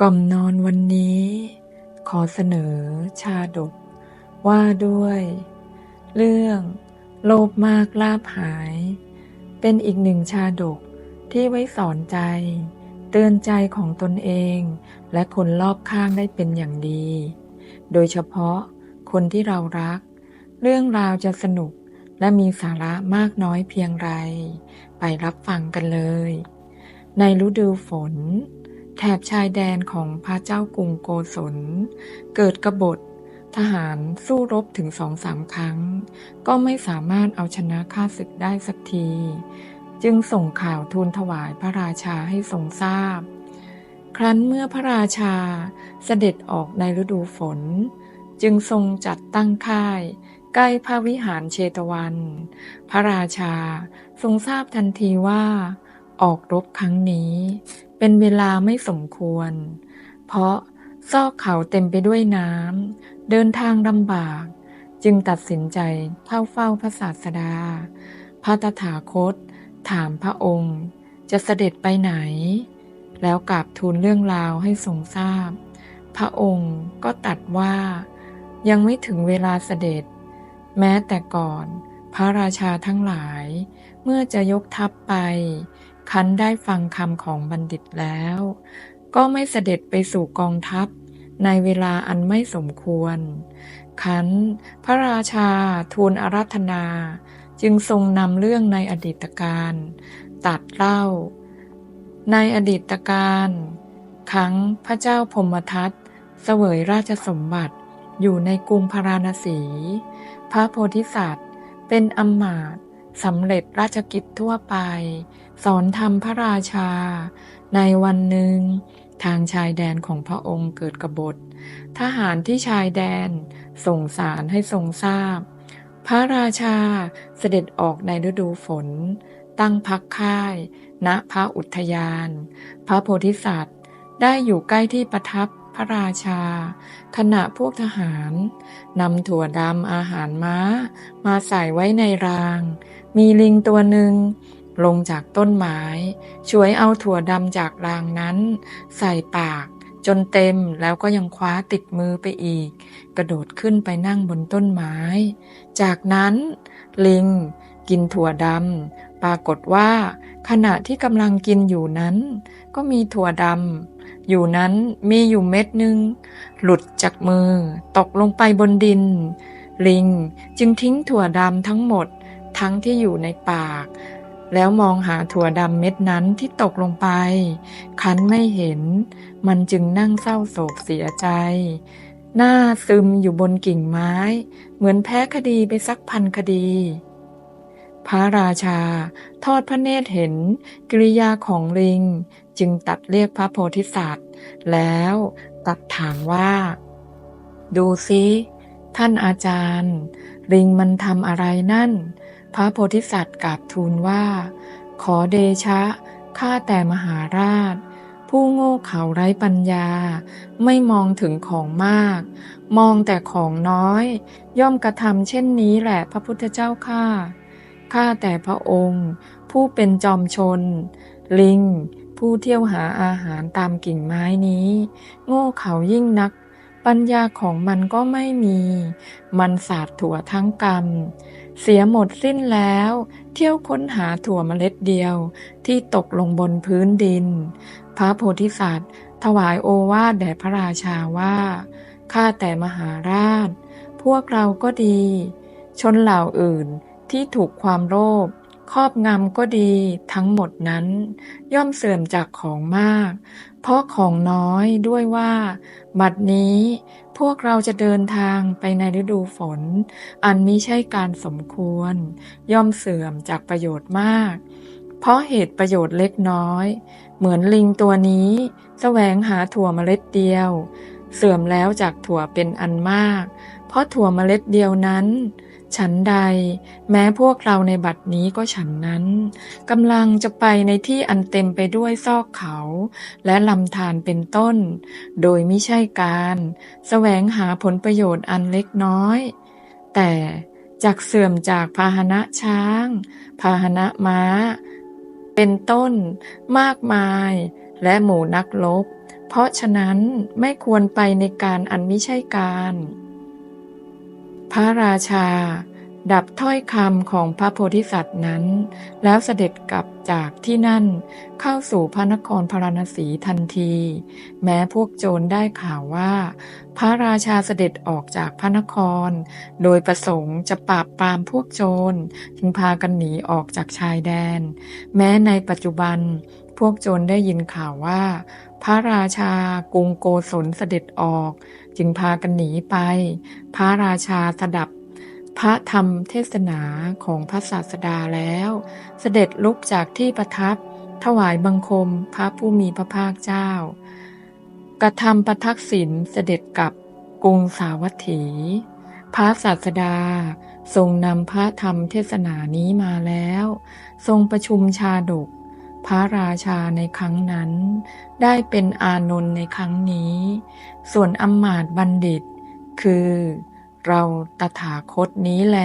ก่อมนอนวันนี้ ขอเสนอชาดก ว่าด้วย เรื่องโลภมากลาบหาย เป็นอีกหนึ่งชาดกที่ไว้สอนใจ เตือนใจของตนเอง และคนรอบข้างได้เป็นอย่างดี โดยเฉพาะคนที่เรารัก เรื่องราวจะสนุกและมีสาระมากน้อยเพียงไร ไปรับฟังกันเลย ในฤดูฝน แถบชายแดนของพระเจ้ากรุงโกศล เกิดกบฏ ทหารสู้รบถึงสองสามครั้ง ก็ไม่สามารถเอาชนะข้าศึกได้สักที จึงส่งข่าวทูลถวายพระราชาให้ทรงทราบ ครั้นเมื่อพระราชาเสด็จออกในฤดูฝน จึงทรงจัดตั้งค่าย ใกล้พระวิหารเชตวัน พระราชาทรงทราบทันทีว่า ออกรบครั้งนี้ เป็นเวลาไม่สมควร เพราะซอกเขาเต็มไปด้วยน้ำเดินทางลำบาก จึงตัดสินใจเข้าเฝ้าพระศาสดา พระตถาคต ถามพระองค์ จะเสด็จไปไหน แล้วกราบทูลเรื่องราวให้ทรงทราบ พระองค์ก็ตัดว่ายังไม่ถึงเวลาเสด็จ แม้แต่ก่อน พระราชาทั้งหลาย เมื่อจะยกทัพไป คันได้ฟังคำของบัณฑิตแล้ว ก็ไม่เสด็จไปสู่กองทัพ ในเวลาอันไม่สมควร คันพระราชาทูลอารัธนา จึงทรงนำเรื่องในอดีตการ ตัดเล่า ในอดีตการครั้งพระเจ้าพมทัตเสวยราชสมบัติอยู่ในกรุงพาราณสี พระโพธิสัตว์ เป็นอำมาตย สำเร็จราชกิจทั่วไป สอนธรรมพระราชา ในวันหนึ่ง ทางชายแดนของพระองค์เกิดกบฏ ทหารที่ชายแดนส่งสารให้ทรงทราบ พระราชาเสด็จออกในฤดูฝน ตั้งพักค่าย ณพระอุทยาน พระโพธิสัตว์ ได้อยู่ใกล้ที่ประทับ พระราชา ขณะพวกทหารนำถั่วดำอาหารม้า มาใส่ไว้ในราง มีลิงตัวหนึ่ง ลงจากต้นไม้ช่วยเอาถั่วดำจากรางนั้น ใส่ปากจนเต็มแล้วก็ยังคว้าติดมือไปอีก กระโดดขึ้นไปนั่งบนต้นไม้ จากนั้น ลิง กินถั่วดำปรากฏว่า ขณะที่กำลังกินอยู่นั้น ก็มีถั่วดำ อยู่นั้นมีอยู่เม็ดหนึ่งหลุดจากมือ ตกลงไปบนดิน ลิงจึงทิ้งถั่วดำทั้งหมดทั้งที่อยู่ในปาก แล้วมองหาถั่วดำเม็ดนั้นที่ตกลงไป คันไม่เห็น มันจึงนั่งเศร้าโศกเสียใจ หน้าซึมอยู่บนกิ่งไม้ เหมือนแพ้คดีไปสักพันคดี พระราชา ทอดพระเนตรเห็นกิริยาของลิง จึงตัดเรียกพระโพธิสัตว์ แล้วตัดถามว่า ดูซิท่านอาจารย์ ลิงมันทำอะไรนั่น พระโพธิสัตว์กราบทูลว่า ขอเดชะ ข้าแต่มหาราช ผู้โง่เขลาไร้ปัญญา ไม่มองถึงของมาก มองแต่ของน้อย ย่อมกระทำเช่นนี้แหละพระพุทธเจ้าข้า ข้าแต่พระองค์ ผู้เป็นจอมชน ลิง ผู้เที่ยวหาอาหารตามกิ่งไม้นี้ โง่เขายิ่งนัก ปัญญาของมันก็ไม่มี มันสาดถั่วทั้งกรรม เสียหมดสิ้นแล้ว เที่ยวค้นหาถั่วเมล็ดเดียวที่ตกลงบนพื้นดิน พระโพธิสัตว์ ถวายโอวาทแด่พระราชาว่า ข้าแต่มหาราช พวกเราก็ดี ชนเหล่าอื่น ที่ถูกความโลภครอบงำก็ดีทั้งหมดนั้น ย่อมเสื่อมจากของมาก เพราะของน้อยด้วยว่า บัดนี้พวกเราจะเดินทางไปในฤดูฝน อันมิใช่การสมควร ย่อมเสื่อมจากประโยชน์มาก เพราะเหตุประโยชน์เล็กน้อย เหมือนลิงตัวนี้แสวงหาถั่วเมล็ดเดียว เสื่อมแล้วจากถั่วเป็นอันมาก เพราะถั่วเมล็ดเดียวนั้น ฉันใด แม้พวกเราในบัดนี้ก็ฉันนั้นกำลังจะไปในที่อันเต็มไปด้วยซอกเขา และลำธารเป็นต้น โดยไม่ใช่การแสวงหาผลประโยชน์อันเล็กน้อย แต่จากเสื่อมจากพาหนะช้าง พาหนะม้า เป็นต้น มากมาย และหมู่นักลบ เพราะฉะนั้นไม่ควรไปในการอันมิใช่การ พระราชา ดับถ้อยคำของพระโพธิสัตว์นั้น แล้วเสด็จกลับจากที่นั่นเข้าสู่พระนครพาราณสีทันที แม้พวกโจรได้ข่าวว่า พระราชาเสด็จออกจากพระนคร โดยประสงค์จะปราบปรามพวกโจรจึงพากันหนีออกจากชายแดน แม้ในปัจจุบันพวกโจรได้ยินข่าวว่า พระราชากรุงโกศลเสด็จออก จึงพากันหนีไป พระราชาสดับ พระธรรมเทศนาของพระศาสดาแล้ว เสด็จลุกจากที่ประทับ ถวายบังคมพระผู้มีพระภาคเจ้า กระทำประทักษิณเสด็จกลับกรุงสาวัตถี พระศาสดาทรงนำพระธรรมเทศนานี้มาแล้ว ทรงประชุมชาดก พระราชาในครั้งนั้น ได้เป็นอานนท์ในครั้งนี้ ส่วนอมมาตบัณฑิต คือเราตถาคตนี้แล